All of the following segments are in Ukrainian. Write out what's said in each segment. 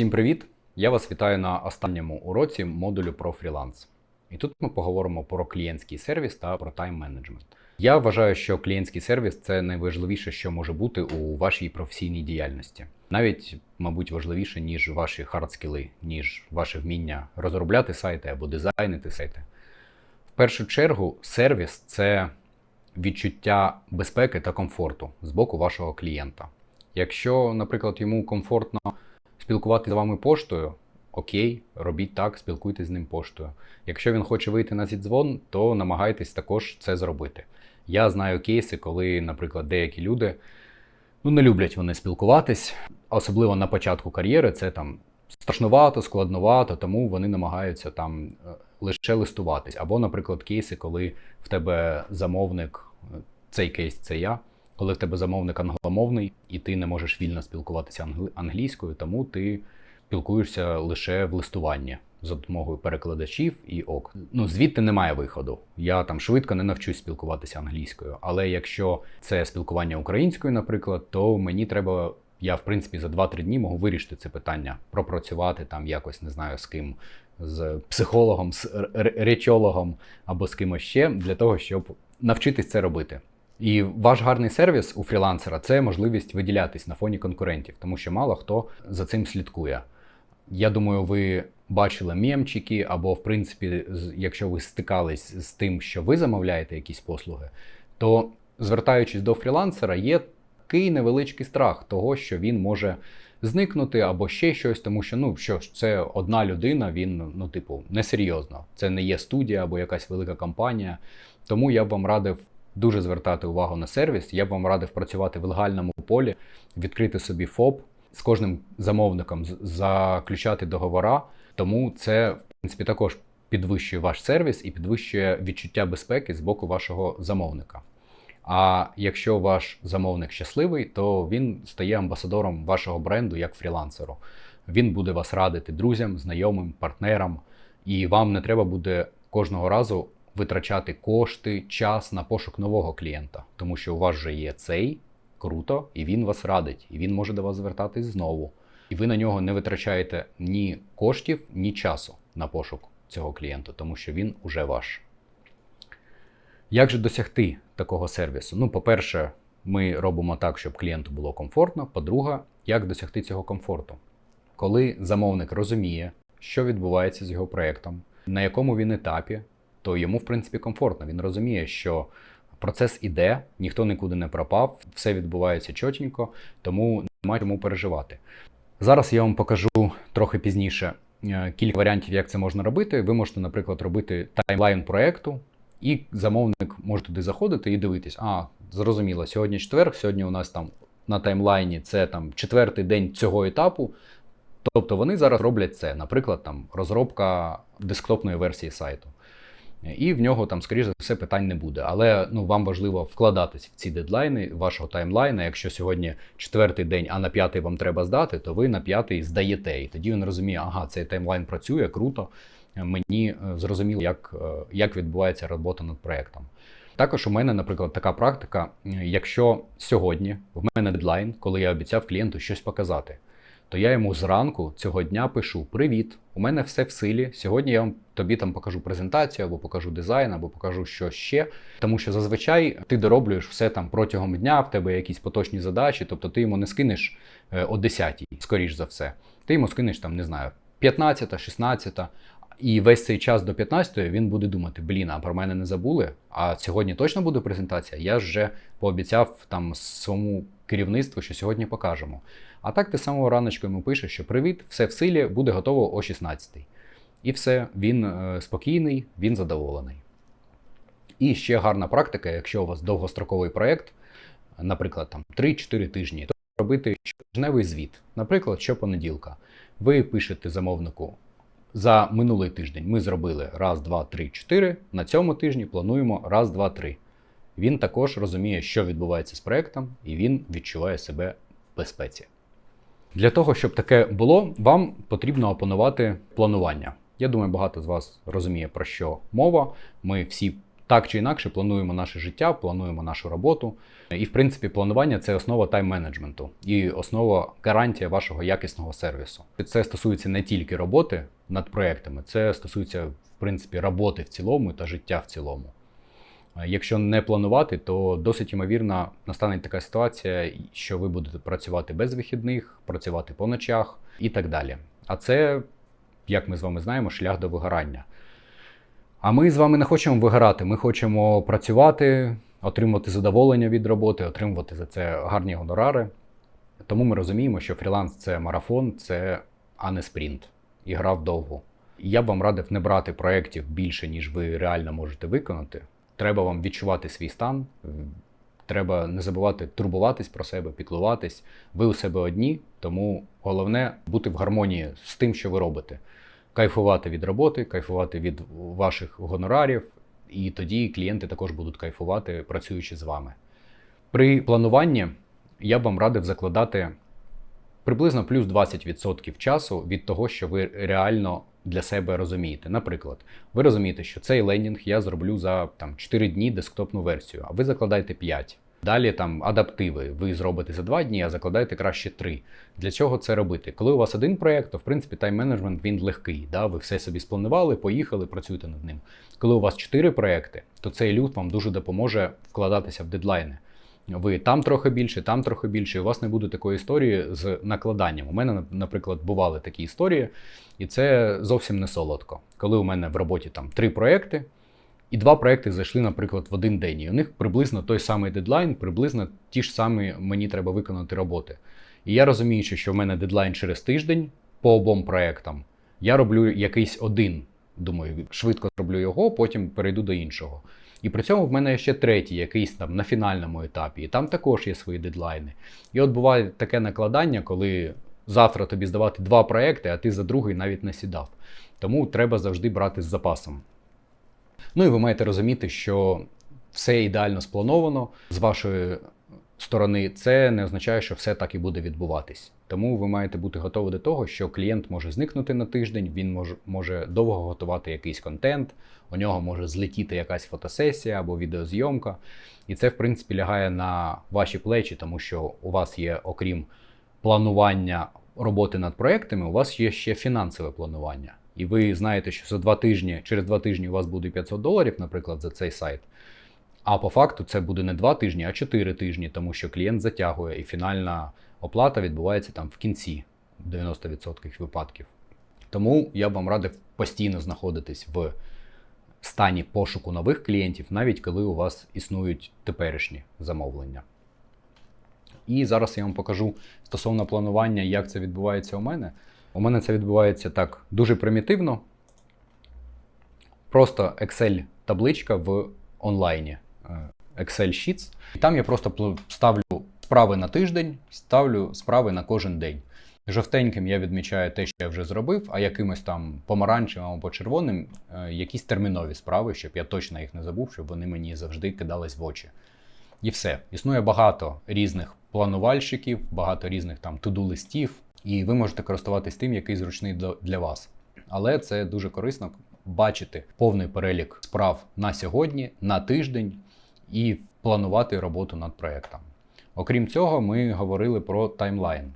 Всім привіт! Я вас вітаю на останньому уроці модулю про фріланс. І тут ми поговоримо про клієнтський сервіс та про тайм-менеджмент. Я вважаю, що клієнтський сервіс це найважливіше, що може бути у вашій професійній діяльності. Навіть, мабуть, важливіше, ніж ваші хардскіли, ніж ваше вміння розробляти сайти або дизайнити сайти. В першу чергу, сервіс це відчуття безпеки та комфорту з боку вашого клієнта. Якщо, наприклад, йому комфортно спілкуватися з вами поштою, окей, робіть так, спілкуйтесь з ним поштою. Якщо він хоче вийти на зідзвон, то намагайтесь також це зробити. Я знаю кейси, коли, наприклад, деякі люди ну, не люблять вони спілкуватись, особливо на початку кар'єри, це там страшнувато, складновато, тому вони намагаються там е, лише листуватись. Або, наприклад, кейси, коли в тебе замовник, е, цей кейс це я, коли в тебе замовник англомовний, і ти не можеш вільно спілкуватися англійською, тому ти спілкуєшся лише в листуванні за допомогою перекладачів і ок. Ну звідти немає виходу. Я там швидко не навчусь спілкуватися англійською. Але якщо це спілкування українською, наприклад, то мені треба. Я, в принципі, за 2-3 дні можу вирішити це питання, пропрацювати там якось, не знаю, з ким, з психологом, з речологом або з кимось ще, для того, щоб навчитись це робити. І ваш гарний сервіс у фрілансера це можливість виділятись на фоні конкурентів, тому що мало хто за цим слідкує. Я думаю, ви бачили мємчики, або, в принципі, якщо ви стикались з тим, що ви замовляєте якісь послуги, то звертаючись до фрілансера, є такий невеличкий страх того, що він може зникнути або ще щось, тому що ну що ж, це одна людина, він ну, типу, несерйозно. Це не є студія або якась велика компанія. Тому я б вам радив дуже звертати увагу на сервіс. Я б вам радив працювати в легальному полі, відкрити собі ФОП, з кожним замовником заключати договора. Тому це, в принципі, також підвищує ваш сервіс і підвищує відчуття безпеки з боку вашого замовника. А якщо ваш замовник щасливий, то він стає амбасадором вашого бренду як фрілансеру. Він буде вас радити друзям, знайомим, партнерам, і вам не треба буде кожного разу витрачати кошти, час на пошук нового клієнта, тому що у вас вже є цей круто, і він вас радить, і він може до вас звертатись знову. І ви на нього не витрачаєте ні коштів, ні часу на пошук цього клієнта, тому що він уже ваш. Як же досягти такого сервісу? Ну, по-перше, ми робимо так, щоб клієнту було комфортно. По-друге, як досягти цього комфорту? Коли замовник розуміє, що відбувається з його проєктом, на якому він етапі, то йому, в принципі, комфортно. Він розуміє, що процес іде, ніхто нікуди не пропав, все відбувається чотенько, тому немає чому переживати. Зараз я вам покажу трохи пізніше е, кілька варіантів, як це можна робити. Ви можете, наприклад, робити таймлайн проекту, і замовник може туди заходити і дивитись, а, зрозуміло, сьогодні четверг, сьогодні у нас там на таймлайні це там четвертий день цього етапу. Тобто вони зараз роблять це, наприклад, там розробка десктопної версії сайту. І в нього там, скоріш за все, питань не буде. Але ну, вам важливо вкладатись в ці дедлайни вашого таймлайна. Якщо сьогодні четвертий день, а на п'ятий вам треба здати, то ви на п'ятий здаєте. І тоді він розуміє, ага, цей таймлайн працює, круто. Мені е, зрозуміло, як, е, як відбувається робота над проектом. Також у мене, наприклад, така практика: е, якщо сьогодні в мене дедлайн, коли я обіцяв клієнту щось показати, то я йому зранку цього дня пишу: Привіт, у мене все в силі. Сьогодні я вам тобі там покажу презентацію, або покажу дизайн, або покажу що ще. Тому що зазвичай ти дороблюєш все там протягом дня, в тебе якісь поточні задачі, тобто ти йому не скинеш е, о 10 скоріш за все. Ти йому скинеш там, не знаю, 15, 16. І весь цей час до 15-ї він буде думати: блін, а про мене не забули. А сьогодні точно буде презентація. Я ж вже пообіцяв там своєму керівництву, що сьогодні покажемо. А так ти самого раночку йому пишеш, що привіт, все в силі, буде готово о 16 І все, він е, спокійний, він задоволений. І ще гарна практика, якщо у вас довгостроковий проєкт, наприклад, там 3-4 тижні, то робити щотижневий звіт, наприклад, щопонеділка. Ви пишете замовнику. За минулий тиждень ми зробили раз, два, три, чотири. На цьому тижні плануємо раз, два, три. Він також розуміє, що відбувається з проектом, і він відчуває себе в безпеці. Для того, щоб таке було, вам потрібно опанувати планування. Я думаю, багато з вас розуміє, про що мова. Ми всі так чи інакше плануємо наше життя, плануємо нашу роботу. І, в принципі, планування це основа тайм-менеджменту і основа гарантія вашого якісного сервісу. Це стосується не тільки роботи над проектами, це стосується, в принципі, роботи в цілому та життя в цілому. Е, Якщо не планувати, то досить ймовірно настане така ситуація, що ви будете працювати без вихідних, працювати по ночах і так далі. А це, як ми з вами знаємо, шлях до вигорання. А ми з вами не хочемо вигорати, ми хочемо працювати, отримувати задоволення від роботи, отримувати за це гарні гонорари. Тому ми розуміємо, що фріланс це марафон, це а не спринт, і гра вдовгу. І я б вам радив не брати проєктів більше, ніж ви реально можете виконати. Треба вам відчувати свій стан. Треба не забувати турбуватись про себе, піклуватись. Ви у себе одні, тому головне бути в гармонії з тим, що ви робите. Кайфувати від роботи, кайфувати від ваших гонорарів, і тоді клієнти також будуть кайфувати, працюючи з вами. При плануванні я б вам радив закладати приблизно плюс 20% часу від того, що ви реально для себе розумієте. Наприклад, ви розумієте, що цей лендінг я зроблю за там, 4 дні десктопну версію, а ви закладаєте 5. Далі там адаптиви. Ви зробите за 2 дні, а закладаєте краще 3. Для чого це робити? Коли у вас один проєкт, то в принципі тайм-менеджмент він легкий. Да? Ви все собі спланували, поїхали, працюєте над ним. Коли у вас 4 проєкти, то цей люд вам дуже допоможе вкладатися в дедлайни. Ви там трохи більше, там трохи більше, і у вас не буде такої історії з накладанням. У мене, наприклад, бували такі історії, і це зовсім не солодко. Коли у мене в роботі там три проекти, і два проекти зайшли, наприклад, в один день. І у них приблизно той самий дедлайн, приблизно ті ж самі мені треба виконати роботи. І я розуміючи, що в мене дедлайн через тиждень по обом проектам, я роблю якийсь один. Думаю, швидко зроблю його, потім перейду до іншого. І при цьому в мене ще третій, якийсь там на фінальному етапі, і там також є свої дедлайни. І от буває таке накладання, коли завтра тобі здавати два проекти, а ти за другий навіть не сідав. Тому треба завжди брати з запасом. Ну і ви маєте розуміти, що все ідеально сплановано з вашої сторони, це не означає, що все так і буде відбуватись. Тому ви маєте бути готові до того, що клієнт може зникнути на тиждень, він може, може довго готувати якийсь контент, у нього може злетіти якась фотосесія або відеозйомка. І це, в принципі, лягає на ваші плечі, тому що у вас є, окрім планування роботи над проектами, у вас є ще фінансове планування. І ви знаєте, що за два тижні, через два тижні у вас буде 500 доларів, наприклад, за цей сайт. А по факту це буде не два тижні, а чотири тижні, тому що клієнт затягує, і фінальна оплата відбувається там в кінці 90% випадків. Тому я б вам радив постійно знаходитись в стані пошуку нових клієнтів, навіть коли у вас існують теперішні замовлення. І зараз я вам покажу стосовно планування, як це відбувається у мене. У мене це відбувається так дуже примітивно. Просто Excel-табличка в онлайні. Е, Excel Sheets. І там я просто ставлю справи на тиждень, ставлю справи на кожен день. Жовтеньким я відмічаю те, що я вже зробив, а якимось там помаранчевим або червоним е, якісь термінові справи, щоб я точно їх не забув, щоб вони мені завжди кидались в очі. І все. Існує багато різних планувальщиків, багато різних там туду-листів, і ви можете користуватись тим, який зручний для вас. Але це дуже корисно бачити повний перелік справ на сьогодні, на тиждень і планувати роботу над проєктом. Окрім цього, ми говорили про таймлайн.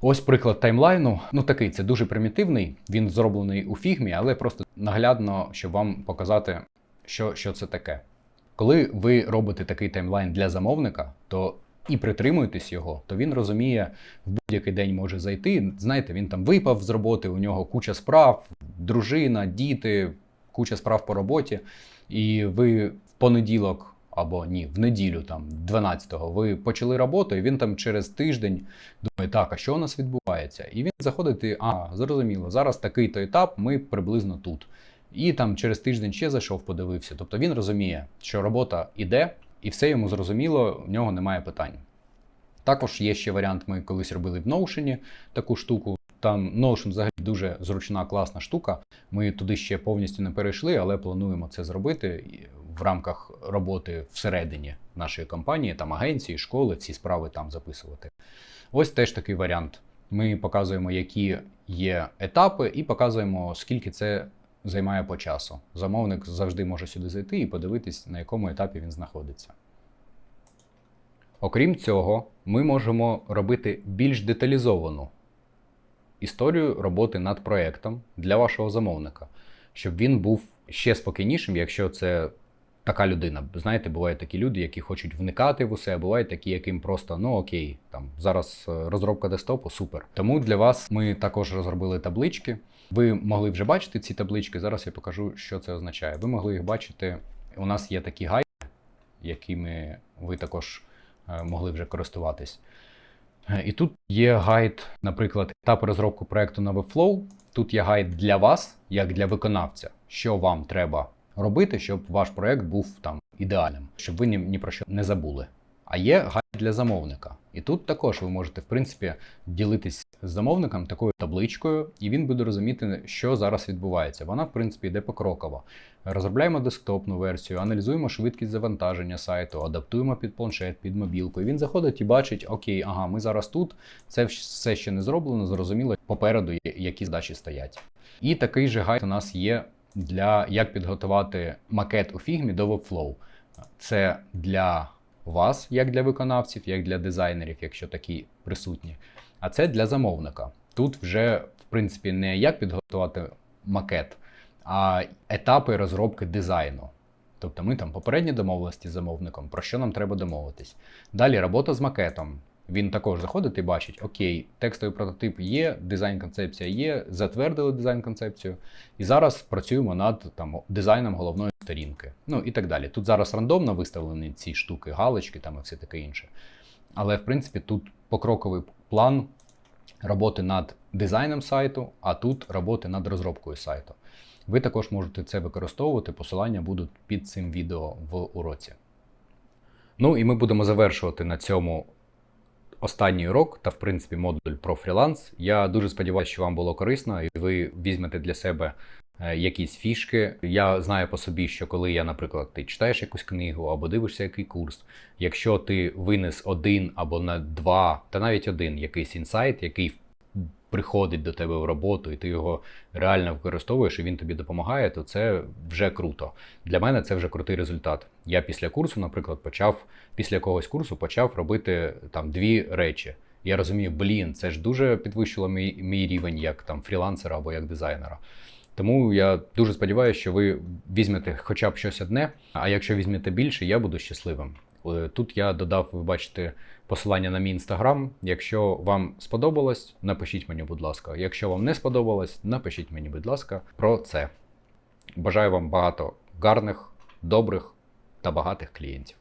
Ось приклад таймлайну. Ну такий це дуже примітивний. Він зроблений у фігмі, але просто наглядно, щоб вам показати, що, що це таке. Коли ви робите такий таймлайн для замовника, то і притримуєтесь його, то він розуміє, в будь-який день може зайти. Знаєте, він там випав з роботи, у нього куча справ, дружина, діти, куча справ по роботі. І ви понеділок або ні, в неділю, там 12-го, ви почали роботу, і він там через тиждень думає, так, а що у нас відбувається? І він заходить, і а, зрозуміло, зараз такий-то етап, ми приблизно тут. І там через тиждень ще зайшов, подивився. Тобто він розуміє, що робота іде, і все йому зрозуміло, в нього немає питань. Також є ще варіант, ми колись робили в Notion таку штуку. Там Notion взагалі дуже зручна, класна штука. Ми туди ще повністю не перейшли, але плануємо це зробити в рамках роботи всередині нашої компанії, там агенції, школи, всі справи там записувати. Ось теж такий варіант. Ми показуємо, які є етапи, і показуємо, скільки це займає по часу. Замовник завжди може сюди зайти і подивитись, на якому етапі він знаходиться. Окрім цього, ми можемо робити більш деталізовану історію роботи над проектом для вашого замовника, щоб він був ще спокійнішим, якщо це така людина. Знаєте, бувають такі люди, які хочуть вникати в усе, а бувають такі, яким просто ну окей, там зараз е, розробка десктопу, супер. Тому для вас ми також розробили таблички. Ви могли вже бачити ці таблички. Зараз я покажу, що це означає. Ви могли їх бачити. У нас є такі гайди, якими ви також е, могли вже користуватись. Е, І тут є гайд, наприклад, етапи розробки проекту на Webflow. Тут є гайд для вас, як для виконавця, що вам треба робити, щоб ваш проект був там ідеальним, щоб ви ні, ні про що не забули. А є гайд для замовника. І тут також ви можете, в принципі, ділитись з замовником такою табличкою, і він буде розуміти, що зараз відбувається. Вона, в принципі, йде покроково. Розробляємо десктопну версію, аналізуємо швидкість завантаження сайту, адаптуємо під планшет, під мобілку. І він заходить і бачить, окей, ага, ми зараз тут, це все ще не зроблено, зрозуміло, попереду які задачі стоять. І такий же гайд у нас є для як підготувати макет у фігмі до Webflow. Це для вас, як для виконавців, як для дизайнерів, якщо такі присутні. А це для замовника. Тут вже, в принципі, не як підготувати макет, а етапи розробки дизайну. Тобто ми там попередні домовленості з замовником, про що нам треба домовитись. Далі робота з макетом. Він також заходить і бачить, окей, текстовий прототип є, дизайн-концепція є, затвердили дизайн-концепцію, і зараз працюємо над там, дизайном головної сторінки. Ну і так далі. Тут зараз рандомно виставлені ці штуки, галочки там і все таке інше. Але в принципі тут покроковий план роботи над дизайном сайту, а тут роботи над розробкою сайту. Ви також можете це використовувати, посилання будуть під цим відео в уроці. Ну і ми будемо завершувати на цьому останній урок та, в принципі, модуль про фріланс. Я дуже сподіваюся, що вам було корисно, і ви візьмете для себе е, якісь фішки. Я знаю по собі, що коли я, наприклад, ти читаєш якусь книгу або дивишся який курс, якщо ти винес один або на два, та навіть один якийсь інсайт, який приходить до тебе в роботу, і ти його реально використовуєш, і він тобі допомагає, то це вже круто. Для мене це вже крутий результат. Я після курсу, наприклад, почав після якогось курсу почав робити там дві речі. Я розумію, блін, це ж дуже підвищило мій, мій рівень як там фрілансера або як дизайнера. Тому я дуже сподіваюся, що ви візьмете хоча б щось одне. А якщо візьмете більше, я буду щасливим. Е, Тут я додав, ви бачите, посилання на мій інстаграм. Якщо вам сподобалось, напишіть мені, будь ласка. Якщо вам не сподобалось, напишіть мені, будь ласка, про це. Бажаю вам багато гарних, добрих та багатих клієнтів.